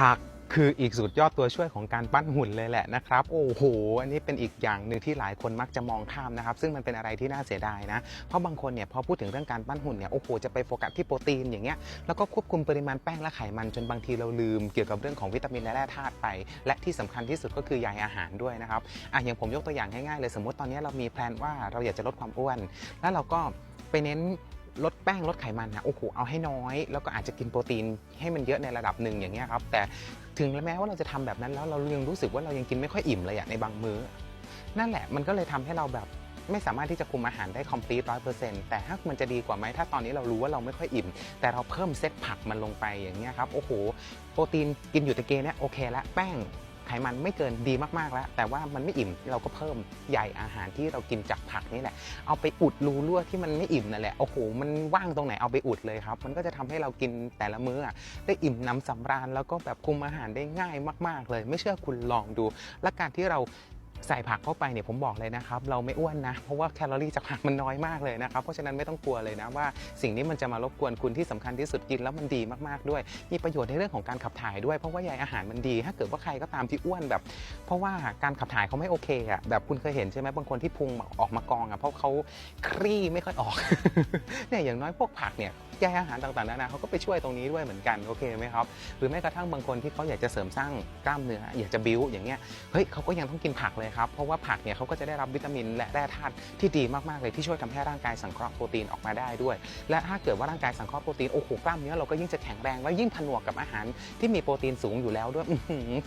ผักคืออีกสุดยอดตัวช่วยของการปั้นหุ่นเลยแหละนะครับ โอ้โห อันนี้เป็นอีกอย่างหนึ่งที่หลายคนมักจะมองข้ามนะครับ ซึ่งมันเป็นอะไรที่น่าเสียดายนะ เพราะบางคนเนี่ยพอพูดถึงเรื่องการปั้นหุ่นเนี่ยโอ้โหจะไปโฟกัสที่โปรตีนอย่างเงี้ยแล้วก็ควบคุมปริมาณแป้งและไขมันจนบางทีเราลืมเกี่ยวกับเรื่องของวิตามินและแร่ธาตุไป และที่สำคัญที่สุดก็คือใยอาหารด้วยนะครับอะอย่างผมยกตัวอย่างง่ายๆเลยสมมติตอนนี้เรามีแพลนว่าเราอยากจะลดความอ้วน แล้วเราก็ไปเน้น ลดแป้งลดไขมันนะโอ้โหเอาให้น้อย แล้วก็อาจจะกินโปรตีนให้มันเยอะในระดับหนึ่งอย่างเงี้ยครับแต่ถึงแม้ว่าเราจะทำแบบนั้นแล้วเรายังรู้สึกว่าเรายังกินไม่ค่อยอิ่มเลยอะในบางมื้อ นั่นแหละมันก็เลยทำให้เราแบบไม่สามารถที่จะคุมอาหารได้ complete ร้อยเปอร์เซ็นต์แต่ถ้ามันจะดีกว่าไหมถ้าตอนนี้เรารู้ว่าเราไม่ค่อยอิ่ม แต่เราเพิ่มเซตผักมันลงไปอย่างเงี้ยครับโอ้โหโปรตีนกินอยู่ตะเกียเนี่ยโอเคล้วแป้ง ไขมันไม่เกินดีมากๆแล้ว แต่ว่ามันไม่อิ่มเราก็เพิ่มใยอาหารที่เรากินจากผักนี่แหละ เอาไปอุดรูรั่วที่มันไม่อิ่มนั่นแหละโอ้โหมันว่างตรงไหนเอาไปอุดเลยครับ มันก็จะทำให้เรากินแต่ละมื้อได้อิ่มน้ำสำราญแล้วก็แบบคุมอาหารได้ง่ายมาก ๆ เลย ไม่เชื่อคุณลองดู และการที่เรา ใส่ผักเข้าไปเนี่ยผมบอกเลยนะครับเราไม่อ้วนนะ เพราะว่าแคลอรี่จากผักมันน้อยมากเลยนะครับ เพราะฉะนั้นไม่ต้องกลัวเลยนะว่าสิ่งนี้มันจะมารบกวนคุณที่สำคัญที่สุดกินแล้วมันดีมากๆด้วย มีประโยชน์ในเรื่องของการขับถ่ายด้วยเพราะว่าใยอาหารมันดี ถ้าเกิดว่าใครก็ตามที่อ้วนแบบ เพราะว่าการขับถ่ายเขาไม่โอเคอะแบบคุณเคยเห็นใช่ไหมบางคนที่พุงออกมากองอะเพราะเขาครี่ไม่ค่อยออกเนี่ยอย่างน้อยพวกผักเนี่ย ใยอาหารต่างๆนานาเขาก็ไปช่วยตรงนี้ด้วยเหมือนกันโอเคไหมครับหรือแม้กระทั่งบางคนที่เขาอยากจะเสริมสร้างกล้ามเนื้ออยากจะบิ้วอย่างเงี้ยเฮ้ยเขาก็ยังต้องกินผักเลยครับเพราะว่าผักเนี่ยเขาก็จะได้รับวิตามินและแร่ธาตุที่ดีมากๆเลยที่ช่วยทำให้ร่างกายสังเคราะห์โปรตีนออกมาได้ด้วย และถ้าเกิดว่าร่างกายสังเคราะห์โปรตีนโอ้โหกล้ามเนื้อเราก็ยิ่งจะแข็งแรงและยิ่งผนวกกับอาหารที่มีโปรตีนสูงอยู่แล้วด้วย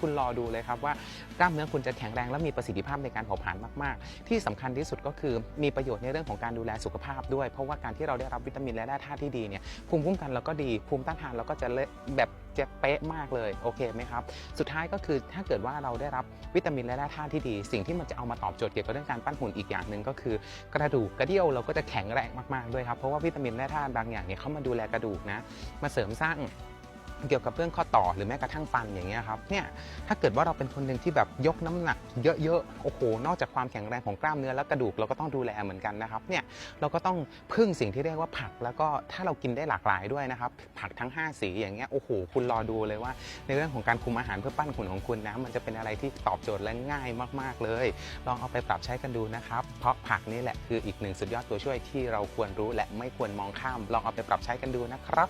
คุณรอดูเลยครับว่ากล้ามเนื้อคุณจะแข็งแรงและมีประสิทธิภาพในการเผาผลาญมากๆ ที่สำคัญที่สุดก็คือมีประโยชน์ในเรื่องของการดูแลสุขภาพด้วย เพราะว่าการที่เราได้รับวิตามินและแร่ธาตุที่ดีเนี่ยภูมิคุ้มกันเราก็ดีภูมิต้านทานเราก็จะแบบจะเป๊ะมากเลยโอเคไหมครับ สุดท้ายก็คือถ้าเกิดว่าเราได้รับวิตามินและแร่ธาตุที่ดี สิ่งที่มันจะเอามาตอบโจทย์เกี่ยวกับเรื่องการปั้นหุ่นอีกอย่างหนึ่งก็คือกระดูกกระเดี่ยวเราก็จะแข็งแรงมากๆด้วยครับเพราะว่าวิตามินแร่ธาตุบางอย่างเนี่ยเขามาดูแลกระดูกนะมาเสริมสร้าง เกี่ยวกับเรื่องข้อต่อหรือแม้กระทั่งฟันอย่างเงี้ยครับเนี่ยถ้าเกิดว่าเราเป็นคนหนึ่งที่แบบยกน้ำหนักเยอะๆโอ้โหนอกจากความแข็งแรงของกล้ามเนื้อและกระดูกเราก็ต้องดูแลเหมือนกันนะครับเนี่ยเราก็ต้องพึ่งสิ่งที่เรียกว่าผักแล้วก็ถ้าเรากินได้หลากหลายด้วยนะครับผักทั้ง 5 สีอย่างเงี้ยโอ้โหคุณรอดูเลยว่า ในเรื่องของการคุมอาหารเพื่อปั้นหุ่นของคุณนะมันจะเป็นอะไรที่ตอบโจทย์และง่ายมากๆเลย ลองเอาไปปรับใช้กันดูนะครับเพราะผักนี่แหละคืออีกหนึ่งสุดยอดตัวช่วยที่เราควรรู้และไม่ควรมองข้าม ลองเอาไปปรับใช้กันดูนะครับ